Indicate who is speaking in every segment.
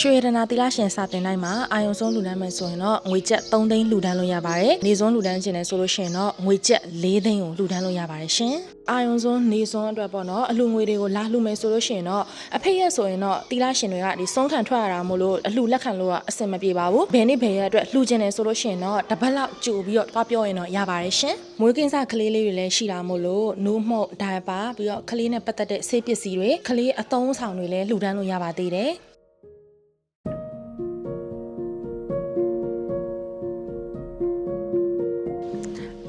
Speaker 1: ရွှေရတနာတိလရှင်စာတင်တိုင်းမှာအာယုံဆုံးလူဒန်းမယ်ဆိုရင်တော့ငွေကျပ်3သိန်းလူဒန်းလို့ရပါတယ်။နေဆုံးလူဒန်းခြင်းနဲ့ဆိုလို့ရှိရင်တော့ငွေကျပ်4သိန်းကိုလူဒန်းလို့ရပါတယ်ရှင်။အာယုံဆုံးနေဆုံးအတွက်ပေါ့နော်အလှငွေတွေကိုလာလှူမယ်ဆိုလို့ရှိရင်တော့အဖေရက်ဆိုရင်တော့တိလရှင်တွေကဒီဆုံးခံထွက်ရတာမို့လို့အလှလက်ခံလို့ကအဆင်မပြေပါဘူး။ဘယ်နေ့ဘယ်ရက်အတွက်လှူခြင်းနဲ့ဆိုလို့ရှိရင်တော့တပတ်လောက်ကြိုပြီးတော့တွားပြောရင်တော့ရပါတယ်ရှင်။မွေးကင်းစားကလေးလေးတွေလည်းရှိတာမို့လို့နိုးမှုတ်ဒါပါပြီးတော့ကလေးနဲ့ပတ်သက်တဲ့ဆေးပစ္စည်းတွေကလေးအသုံးအဆောင်တွေလည်းလှူဒန်းလို့ရပါသေးတယ်။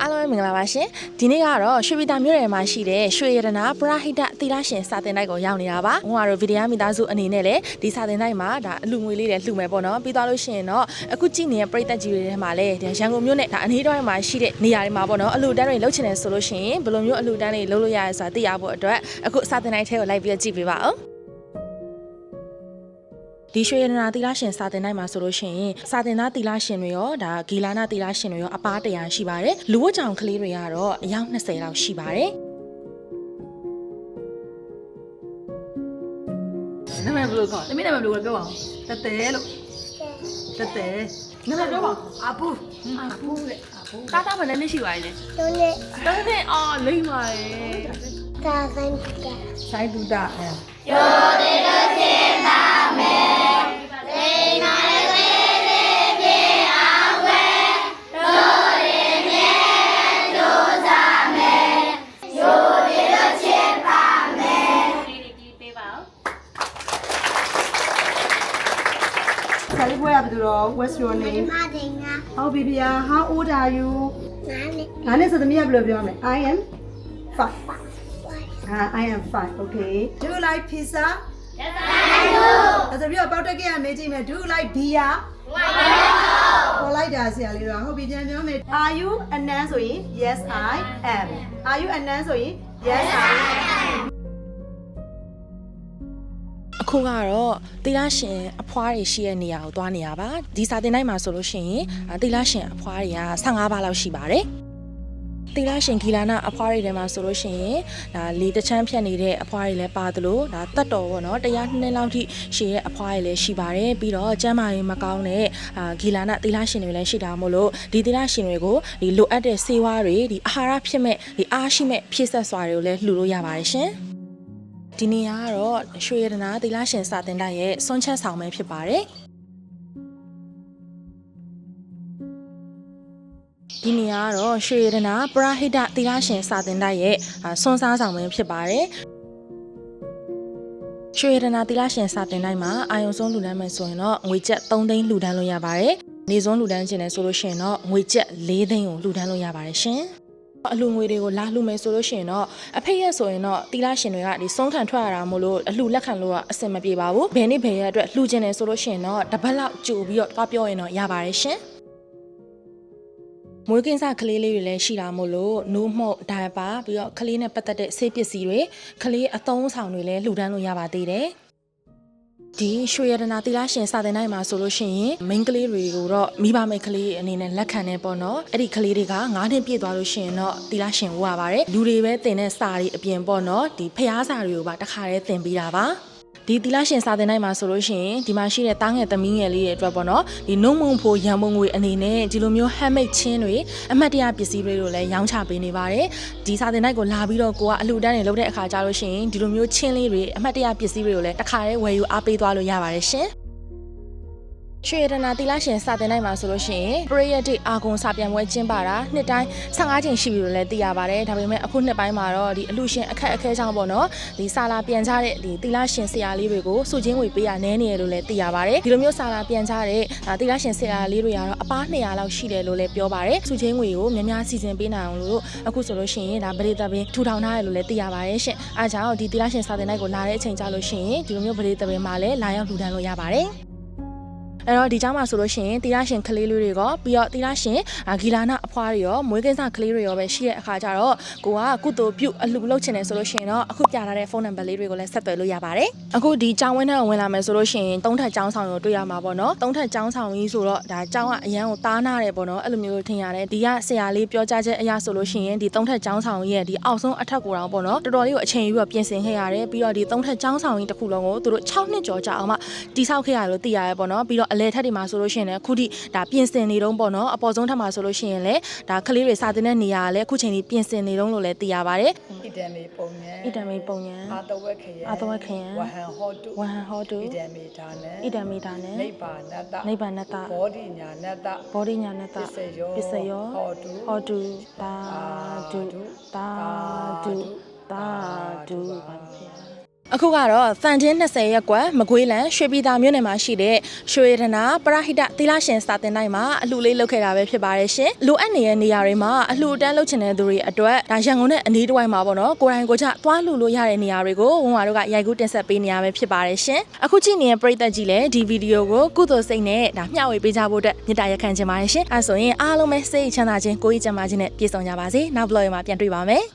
Speaker 1: အားလုံးပဲမင်္ဂလာပါရှင်ဒီနေ့ကတော့ရွှေပြည်သာမြို့နယ်မှာရှိတဲ့ရွှေရတနာပရဟိတသီလရှင်စာတင်တိုက်ကိုရောက်နေတာပါဟိုကတော့ဗီဒီယိုမိသားစုအနေနဲ့လည်းဒီစာတင်တိုက်မှာဒါအလူငွေလေးတွေလှူမယ်ပေါ့နော်ပြီးသွားလို့ရှိရင်တော့အခုကြည့်နေတဲ့ပရိသတ်ကြီးတွေထဲမှာလည်းဒီရန်ကုန်မြို့နဲ့ဒါအနည်းတော်မှာရှိတဲ့နေရာတွေမှာပေါ့နော်အလူတန်းတွေလှုပ်ချင်တယ်ဆိုလို့ရှိရင်ဘယ်လိုမျိုးအလူတန်းတွေလှုပ်လို့ရရဲဆိုတာသိရဖို့အတွက်အခုစာတင်တိုက်ထဲကိုလိုက်ပြီးတော့ကြည့်ပေးပါဦး ဒီရွှေရတနာသီလရှင်စာတင်တိုင်းမှာဆိုလို့ရှိရင်စာတင်သားသီလရှင်တွေရောဒါဂီလာနာသီလရှင်တွေရောအပားတရာရှိပါတယ်လူဝတ်ကြောင်ကလေးတွေကတော့အယောက်20လောက်ရှိပါတယ်
Speaker 2: နာမည်ဘယ်လိုခေါ်သမီးနာမည်ဘယ်လိုလဲပြောပါဦးတတဲလို့တတဲနာမည်ပြောပါဦးအပူအပူလေအပူတာတာမလည်းမရှိပါလေ
Speaker 3: တို့နဲ့
Speaker 2: တတဲ့အော်လိမ့်ပါလေ
Speaker 3: တာကန်တာ
Speaker 2: ဆိုင်တူတာအဲ
Speaker 4: ဆာလေး ပွဲရဘယ်သူတော့ What's your
Speaker 3: မ
Speaker 4: name
Speaker 3: မတင်ငါ
Speaker 4: How baby are How old are you
Speaker 3: ငါနဲ့
Speaker 4: ငါနဲ့ဆိုသမီးကဘယ်လိုပြောမလဲ I am 5အာ I am 5 okay Do you like pizza Yes I do အဲ့ဒါပြီးတော့ပေါက်တက်ကရမေးကြည့်မယ် Do you like beer ဟုတ်လိုက်တာဆရာလေးတော့ဟုတ်ပြီပြန်ပြောမယ် Are you a nun ဆိုရင် Yes I am Are you a nun ဆိုရင် Yes I am
Speaker 1: ခုကတော့သီလရှင်အဖွားတွေရှိတဲ့နေရာကိုသွားနေရပါဒီစာတင်တိုင်းမှာဆိုလို့ရှိရင်အာသီလရှင်အဖွားတွေက15ပါးလောက်ရှိပါတယ်သီလရှင်ဂီလာနာအဖွားတွေထဲမှာဆိုလို့ရှိရင်ဒါလေတချမ်းဖြတ်နေတဲ့အဖွားတွေလည်းပါသလိုဒါတတ်တော်ပေါ့နော်တရားနှစ်လောက်ထိရှည်တဲ့အဖွားတွေလည်းရှိပါတယ်ပြီးတော့ကျမ်းမာရေးမကောင်းတဲ့အာဂီလာနာသီလရှင်တွေလည်းရှိတာမို့လို့ဒီသီလရှင်တွေကိုဒီလိုအပ်တဲ့ဆေးဝါးတွေဒီအာဟာရဖြစ်မဲ့ဒီအားရှိမဲ့ဖြည့်ဆက်စွာတွေကိုလည်းလှူလို့ရပါတယ်ရှင် ဒီနေရာကတော့ရွှေရတနာသီလရှင်စာတင်တိုက်ရဲ့စွန့်ချက်ဆောင်ပဲဖြစ်ပါတယ်ဒီနေရာကတော့ရွှေရတနာပရဟိတသီလရှင်စာတင်တိုက်ရဲ့အာစွန့်စားဆောင်ပဲဖြစ်ပါတယ်ရွှေရတနာသီလရှင်စာတင်တိုက်မှာအာယုံဆုံးလူဒန်းမယ်ဆိုရင်တော့ငွေကျပ်3သိန်းလူဒန်းလို့ရပါတယ်နေဆုံးလူဒန်းခြင်းနဲ့ဆိုလို့ရှိရင်တော့ငွေကျပ်4သိန်းကိုလူဒန်းလို့ရပါတယ်ရှင် အလူငွေတွေကိုလာလှူမယ်ဆိုလို့ရှိရင်တော့အဖေရက်ဆိုရင်တော့တီလာရှင်တွေကဒီဆုံးခံထွက်ရတာမို့လို့အလှလက်ခံလို့ကအဆင်မပြေပါဘူးဘယ်နေ့ဘယ်ရက်အတွက်လှူခြင်းတယ်ဆိုလို့ရှိရင်တော့တပတ်လောက်ကြိုပြီးတော့တွားပြောရင်တော့ရပါတယ်ရှင်မွေးကင်းစားကလေးလေးတွေလည်းရှိတာမို့လို့နိုးမှုတ်ဒါပါပြီးတော့ကလေးနဲ့ပတ်သက်တဲ့ဆေးပစ္စည်းတွေကလေးအသုံးအဆောင်တွေလည်းလှူဒန်းလို့ရပါသေးတယ် ဒီရွှေရတနာတိလာရှင်စာတင်တိုင်းမှာဆိုလို့ရှိရင် main ကလေးတွေကိုတော့မိဘမိတ်ကလေးအနေနဲ့လက်ခံနေပေါ့နော်အဲ့ဒီကလေးတွေက9နှစ်ပြည့်သွားလို့ရှိရင်တော့တိလာရှင်ဝရပါတယ်လူတွေပဲတင်တဲ့စာတွေအပြင်ပေါ့နော်ဒီဖျားစာတွေကိုပါတခါတည်းတင်ပေးတာပါ ဒီတိလာရှင်စာတင်တိုင်းမှာဆိုလို့ရှိရင်ဒီမှာရှိတဲ့တားငယ်သမီးငယ်လေးတွေအတွက်ပေါ့နော်ဒီနှုံမုံဖိုရံပုံငွေအနေနဲ့ဒီလိုမျိုး handmade ချင်းတွေအမှတ်တရပစ္စည်းတွေကိုလည်းရောင်းချပေးနေပါတယ်ဒီစာတင်တိုင်းကိုလာပြီးတော့ကိုကအလှူဒန်းတွေလုပ်တဲ့အခါကျလို့ရှိရင်ဒီလိုမျိုးချင်းလေးတွေအမှတ်တရပစ္စည်းတွေကိုလည်းတခါတည်းဝယ်ယူအားပေးသွားလို့ရပါတယ်ရှင် ရွှေရတနာတိလရှင်စာတင်တိုင်းမှာဆိုလို့ရှိရင်ပရိယတ်တိအာဂုံစာပြန်ပွဲကျင်းပတာနှစ်တိုင်း15ချိန်ရှိပြီလို့လည်းသိရပါတယ်ဒါပေမဲ့အခုနှစ်ပိုင်းမှာတော့ဒီအလူရှင်အခက်အခဲကြောင့်ပေါ့နော်ဒီစာလာပြန်ကြတဲ့ဒီတိလရှင်ဆရာလေးတွေကိုစုချင်းငွေပေးရနည်းနေရလို့လည်းသိရပါတယ်ဒီလိုမျိုးစာလာပြန်ကြတဲ့ဒါတိလရှင်ဆရာလေးတွေကတော့အပား200လောက်ရှိတယ်လို့လည်းပြောပါတယ်စုချင်းငွေကိုများများစီစဉ်ပေးနိုင်အောင်လို့အခုဆိုလို့ရှိရင်ဒါပရိသတ်ပင်ထူထောင်ထားတယ်လို့လည်းသိရပါတယ်ရှင်အားကြောင့်ဒီတိလရှင်စာတင်တိုင်းကိုလာတဲ့အချိန်ကြလို့ရှိရင်ဒီလိုမျိုးပရိသတ်ပင်မှာလည်းလာရောက်လှူဒန်းလို့ရပါတယ် အဲ့တော့ဒီเจ้าမှာဆိုလို့ရှိရင်တီလာရှင်ကလေးလေးတွေကပြီးတော့တီလာရှင်အာဂီလာနာအဖွားတွေရောမွေးကိစ္စကလေးတွေရောပဲရှိတဲ့အခါကျတော့ကိုကကုသိုလ်ပြုအလှလုပ်ချင်တယ်ဆိုလို့ရှိရင်တော့အခုပြထားတဲ့ဖုန်းနံပါတ်လေးတွေကိုလည်းဆက်သွယ်လို့ရပါတယ်အခုဒီเจ้าဝင်းထဲကိုဝင်လာမယ်ဆိုလို့ရှိရင်သုံးထပ်เจ้าဆောင်ကိုတွေ့ရမှာပေါ့နော်သုံးထပ်เจ้าဆောင်ကြီးဆိုတော့ဒါเจ้าကအရန်ကိုတားနာတယ်ပေါ့နော်အဲ့လိုမျိုးထင်ရတယ်ဒီကဆရာလေးပြောကြားချက်အရာဆိုလို့ရှိရင်ဒီသုံးထပ်เจ้าဆောင်ကြီးရဲ့ဒီအောက်ဆုံးအထက်ကိုတောင်ပေါ့နော်တော်တော်လေးကိုအချိန်ယူပြီးပြင်ဆင်ခဲ့ရတယ်ပြီးတော့ဒီသုံးထပ်เจ้าဆောင်ကြီးတစ်ခုလုံးကိုသူတို့6နှစ်ကျော်ကြာအောင်မှတိဆောက်ခဲ့ရတယ်လို့သိရတယ်ပေါ့နော်ပြီးတော့ အလဲထက်တွေမှာဆိုလို့ရှိရင်လည်းအခုထိဒါပြင်ဆင်နေတော့ပေါ့နော်အပေါ်ဆုံးထပ်မှာဆိုလို့ရှိရင်လည်းဒါကလေးတွေစာတင်တဲ့နေရာကလည်းအခုချိန်ကြီးပြင်ဆင်နေတော့လို့လည်းသိရပါတယ်
Speaker 5: ဣဒံမေပုံညံ
Speaker 1: ဣဒံမေပုံညာ
Speaker 5: အာတဝက်ခယံ
Speaker 1: အာတဝက္ခယံ
Speaker 5: ဝဟံဟောတု
Speaker 1: ဝဟံဟောတု
Speaker 5: ဣဒံမေဒါနံ
Speaker 1: ဣဒံမေတာနဲ့
Speaker 5: နိဗ္ဗာနတ္တ
Speaker 1: နိဗ္ဗာနတ္တ
Speaker 5: ဘောဓိညာနတ္တ
Speaker 1: ဘောဓိညာနတ္တ
Speaker 5: ပစ္စယော
Speaker 1: ပစ္စယော
Speaker 5: ဟောတု
Speaker 1: ဟောတုတာဒု
Speaker 5: သာ
Speaker 1: တာ
Speaker 5: ဓု
Speaker 1: ဒုတာဒု
Speaker 5: သာဓု
Speaker 1: ပါဗျာ အခုကတော့ဖန်တင်း20ရက်ကွယ်မကွေးလန်ရွှေပြည်သာမြို့နယ်မှာရှိတဲ့ရွှေရတနာပရဟိတသီလရှင်စာတင်တိုင်းမှာအလှလေးလုပ်ခဲ့တာပဲဖြစ်ပါတယ်ရှင်လိုအပ်နေတဲ့နေရာတွေမှာအလှတန်းလုပ်ချင်တဲ့သူတွေအတွက်ဒါရန်ကုန်နဲ့အနီးတစ်ဝိုက်မှာပေါ့နော်ကိုယ်တိုင်ကိုယ်ကျသွားလှလို့ရတဲ့နေရာတွေကိုဝန်ဝါတို့ကရိုက်ကူးတင်ဆက်ပေးနေရပဲဖြစ်ပါတယ်ရှင်အခုကြည့်နေတဲ့ပရိသတ်ကြီးလည်းဒီဗီဒီယိုကိုကုသိုလ်စိတ်နဲ့ဒါမျှဝေပေးကြဖို့အတွက်မေတ္တာရက်ခံချင်ပါတယ်ရှင်အဲဆိုရင်အားလုံးပဲစိတ်ချမ်းသာခြင်းကိုယ်ကြီးကျန်းမာခြင်းနဲ့ပြည့်စုံကြပါစေနောက်ဘလော့ရမှာပြန်တွေ့ပါမယ်